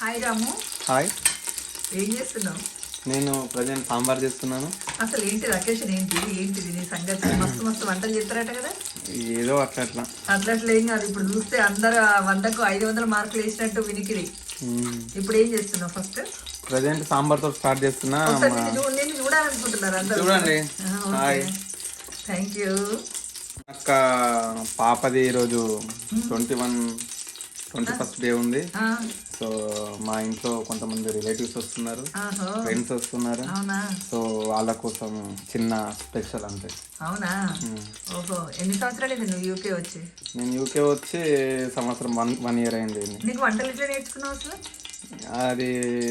Hi రాము hi ఏం చేస్తున్నావు? నేను ప్రజెంట్ సాంబార్ చేస్తున్నాను. అసలు ఏంటి అకేషన్ ఏంటి? ఏంటిది? నీ సంగతి? మస్తు మస్తు వంటలు చేస్తారట కదా. ఏదో అట్లా అట్లా. అట్లా అట్లా ఏం కాదు. ఇప్పుడు చూస్తే అందరు ఆ వందకు ఐదు వందల మార్కులు వేసినట్టు వినికిడి ఇప్పుడు ఏం చేస్తున్నావు ఫస్ట్ ప్రజెంట్ సాంబార్తో స్టార్ట్ చేస్తున్నా నిన్ను చూడాలనుకుంటున్నారు అందరూ. చూడండి. హాయ్ థ్యాంక్ యూ అక్క పాపది ఈరోజు twenty one twenty first day ఉంది. సో మా ఇంట్లో కొంతమంది రిలేటివ్స్ వస్తున్నారు ఫ్రెండ్స్ వస్తున్నారు. సో వాళ్ళ కోసం చిన్న స్పెషల్ అంతే. అవునా? ఓహో ఎన్ని సంవత్సరాలు అయింది నువ్వు యూకే వచ్చి? నేను యూకే వచ్చి సంవత్సరం వన్ వన్ ఇయర్ అయింది. నీకు వంటలు ఎట్లా నేర్చుకున్నావు అసలు? అది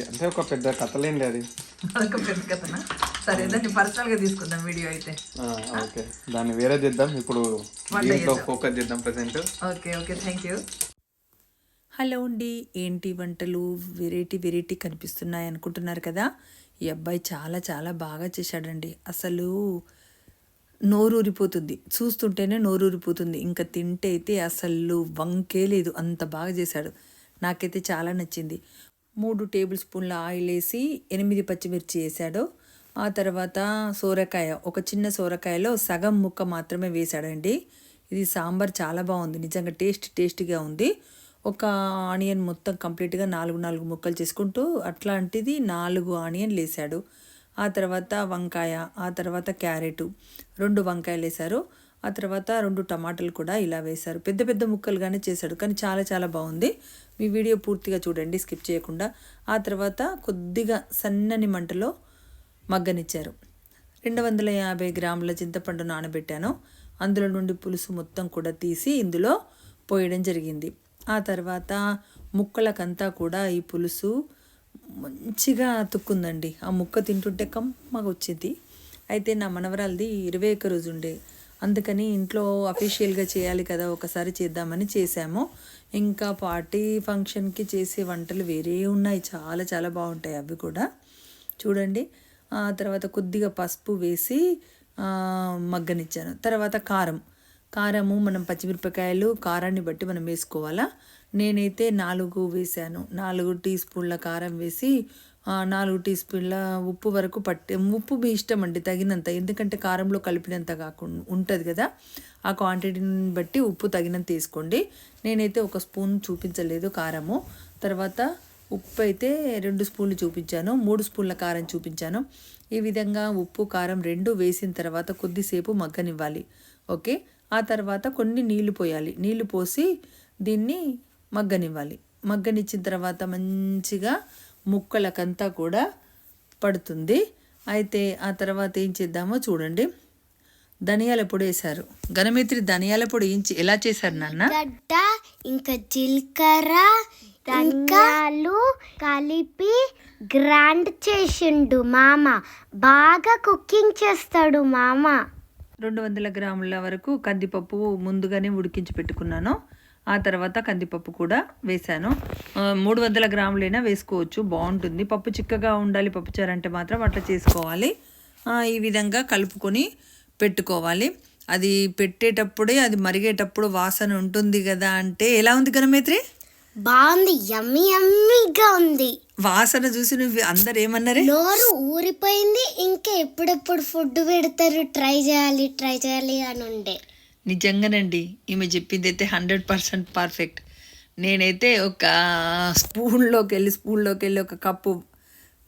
అంటే ఒక పెద్ద కథలేండి అది. అదొక పెద్ద కథనా? సరే దాన్ని పర్సనల్గా తీసుకుందాం వీడియో అయితే. ఓకే. దాన్ని వేరే చేద్దాం. ఇప్పుడు ఫోకస్ చేద్దాం. Present okay okay. Thank you hello అండి. ఏంటి వంటలు? వెరైటీ వెరైటీ కనిపిస్తున్నాయి అనుకుంటున్నారు కదా? ఈ అబ్బాయి చాలా చాలా బాగా చేశాడండి. అసలు నోరూరిపోతుంది. చూస్తుంటేనే నోరూరిపోతుంది. ఇంకా తింటే అయితే అసలు వంకే లేదు. అంత బాగా చేశాడు. నాకైతే చాలా నచ్చింది. మూడు టేబుల్ స్పూన్ల ఆయిల్ వేసి ఎనిమిది పచ్చిమిర్చి వేసాడు ఆ తర్వాత సోరకాయ. ఒక చిన్న సోరకాయలో సగం ముక్క మాత్రమే వేశాడండి. ఇది సాంబార్ చాలా బాగుంది. నిజంగా టేస్ట్ టేస్టీగా ఉంది. ఒక ఆనియన్ మొత్తం కంప్లీట్గా నాలుగు నాలుగు ముక్కలు చేసుకుంటూ అట్లాంటిది నాలుగు ఆనియన్లు వేసాడు ఆ తర్వాత వంకాయ ఆ తర్వాత క్యారెట్ రెండు వంకాయలు వేశారు ఆ తర్వాత రెండు టమాటాలు కూడా ఇలా వేశారు పెద్ద పెద్ద ముక్కలుగానే చేశాడు కానీ చాలా చాలా బాగుంది. మీ వీడియో పూర్తిగా చూడండి స్కిప్ చేయకుండా. ఆ తర్వాత కొద్దిగా సన్నని మంటలో మగ్గనిచ్చారు. రెండు వందల యాభై గ్రాముల చింతపండు నానబెట్టాను. అందులో నుండి పులుసు మొత్తం కూడా తీసి ఇందులో పోయడం జరిగింది. ఆ తర్వాత ముక్కలకంతా కూడా ఈ పులుసు మంచిగా అతుక్కుందండి ఆ ముక్క తింటుంటే కమ్మగా వచ్చింది అయితే నా మనవరాలది ఇరవై ఒక్క రోజు ఉండే. అందుకని ఇంట్లో అఫీషియల్గా చేయాలి కదా ఒకసారి చేద్దామని చేశాము. ఇంకా పార్టీ ఫంక్షన్కి చేసే వంటలు వేరే ఉన్నాయి. చాలా చాలా బాగుంటాయి అవి కూడా. చూడండి. ఆ తర్వాత కొద్దిగా పసుపు వేసి మగ్గనిచ్చాను. తర్వాత కారం. కారము మనం పచ్చిమిరపకాయలు కారాన్ని బట్టి మనం వేసుకోవాలా? నేనైతే నాలుగు వేసాను. నాలుగు టీ స్పూన్ల కారం వేసి నాలుగు టీ స్పూన్ల ఉప్పు వరకు పట్టి ఉప్పు మీ ఇష్టం అండి తగినంత. ఎందుకంటే కారంలో కలిపినంత కాకుండా ఉంటుంది కదా? ఆ క్వాంటిటీని బట్టి ఉప్పు తగినంత తీసుకోండి నేనైతే ఒక స్పూన్ చూపించలేదు కారము. తర్వాత ఉప్పు అయితే రెండు స్పూన్లు చూపించాను. మూడు స్పూన్ల కారం చూపించాను. ఈ విధంగా ఉప్పు కారం రెండు వేసిన తర్వాత కొద్దిసేపు మగ్గనివ్వాలి. ఓకే? ఆ తర్వాత కొన్ని నీళ్ళు పోయాలి. నీళ్ళు పోసి దీన్ని మగ్గనివ్వాలి. మగ్గనిచ్చిన తర్వాత మంచిగా ముక్కలకంతా కూడా పడుతుంది. అయితే ఆ తర్వాత ఏం చేద్దామో చూడండి. ధనియాల పొడి వేశారు. గణమిత్రి ధనియాల పొడి ఎలా చేశారు నాన్న? ఇంకా జీలకర్ర ధనియాలు కలిపి గ్రైండ్ చేసిండు మామ. బాగా కుకింగ్ చేస్తాడు మామ. రెండు వందల గ్రాముల వరకు కందిపప్పు ముందుగానే ఉడికించి పెట్టుకున్నాను. ఆ తర్వాత కందిపప్పు కూడా వేశాను. మూడు వందల గ్రాములైనా వేసుకోవచ్చు. బాగుంటుంది. పప్పు చిక్కగా ఉండాలి పప్పుచారు అంటే మాత్రం అట్లా చేసుకోవాలి. ఈ విధంగా కలుపుకొని పెట్టుకోవాలి. అది పెట్టేటప్పుడే అది మరిగేటప్పుడు వాసన ఉంటుంది కదా అంటే ఎలా ఉంది గణమైత్రి బాగుంది. యమ్మీ యమ్మీగా ఉంది. వాసన చూసి నువ్వు అందరు ఏమన్నారే నోరు ఊరిపోయింది ఇంకా ఎప్పుడెప్పుడు ఫుడ్ పెడతారు? ట్రై చేయాలి ట్రై చేయాలి అని ఉండే. నిజంగానండి ఈమె చెప్పింది అయితే హండ్రెడ్ పర్సెంట్ పర్ఫెక్ట్ నేనైతే ఒక స్పూన్లోకి వెళ్ళి స్పూన్లోకి వెళ్ళి ఒక కప్పు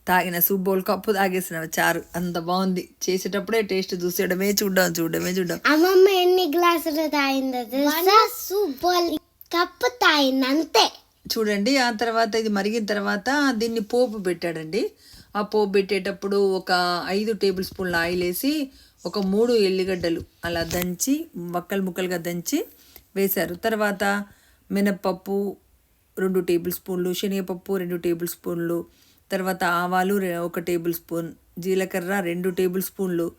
తాగిన సూప్ బౌల్ కప్పు తాగేసిన చారు. అంత బాగుంది. చేసేటప్పుడే టేస్ట్ చూసేయడమే చూడడం చూడడమే చూడడం. అమ్మమ్మ ఎన్ని గ్లాసులు తాగిందో తెలుసా? సూపర్ కప్పు తాగింది అంతే. చూడండి ఆ తర్వాత ఇది మరిగిన తర్వాత దీన్ని పోపు పెట్టాడండి. ఆ పోపు పెట్టేటప్పుడు ఒక ఐదు టేబుల్ స్పూన్ల ఆయిల్ వేసి ఒక మూడు ఎల్లిగడ్డలు అలా దంచి ముక్కలు ముక్కలుగా దంచి వేశారు. తర్వాత మినప్పప్పు రెండు టేబుల్ స్పూన్లు శనగపప్పు రెండు టేబుల్ స్పూన్లు తర్వాత ఆవాలు ఒక టేబుల్ స్పూన్ జీలకర్ర రెండు టేబుల్ స్పూన్లు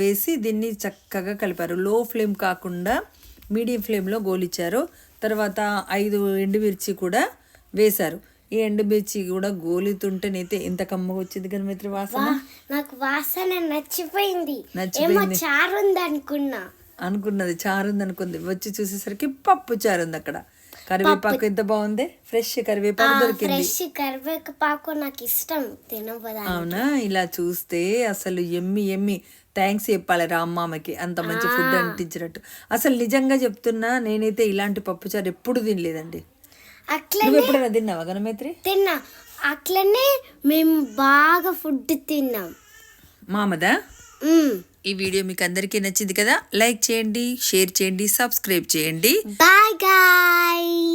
వేసి దీన్ని చక్కగా కలిపారు. లో ఫ్లేమ్ కాకుండా మీడియం ఫ్లేమ్లో గోలిచ్చారు. తర్వాత ఐదు ఎండుమిర్చి కూడా వేశారు. ఈ ఎండుమిర్చి కూడా గోలుతుంటేనైతే ఎంత కమ్మగా వచ్చింది కదా మిత్ర వాసన? నాకు వాసన నచ్చిపోయింది. చారు ఉంది అనుకున్నా అనుకున్నది చారు ఉంది అనుకుంది వచ్చి చూసేసరికి పప్పు చారు ఉంది అక్కడ. కరివేపాకు ఎంత బాగుంది? ఫ్రెష్ కరివేపాకు దొరికింది. ఫ్రెష్ కరివేపాకు నాకు ఇష్టం తినబోదా అవునా? ఇలా చూస్తే అసలు ఎమ్మి ఎమ్మి. థ్యాంక్స్ చెప్పాలి రామ్మామకి అంత మంచి ఫుడ్ అంటించినట్టు. అసలు నిజంగా చెప్తున్నా నేనైతే ఇలాంటి పప్పుచారు ఎప్పుడు తినలేదండి. నువ్వు ఎప్పుడైనా తిన్నావా గణమైత్రి తిన్నా. అట్లనే మేము బాగా ఫుడ్ తిన్నాం. మామదా? మ్మ్. ఈ వీడియో మీకు అందరికీ నచ్చింది కదా? లైక్ చేయండి షేర్ చేయండి సబ్స్క్రైబ్ చేయండి. Bye guys.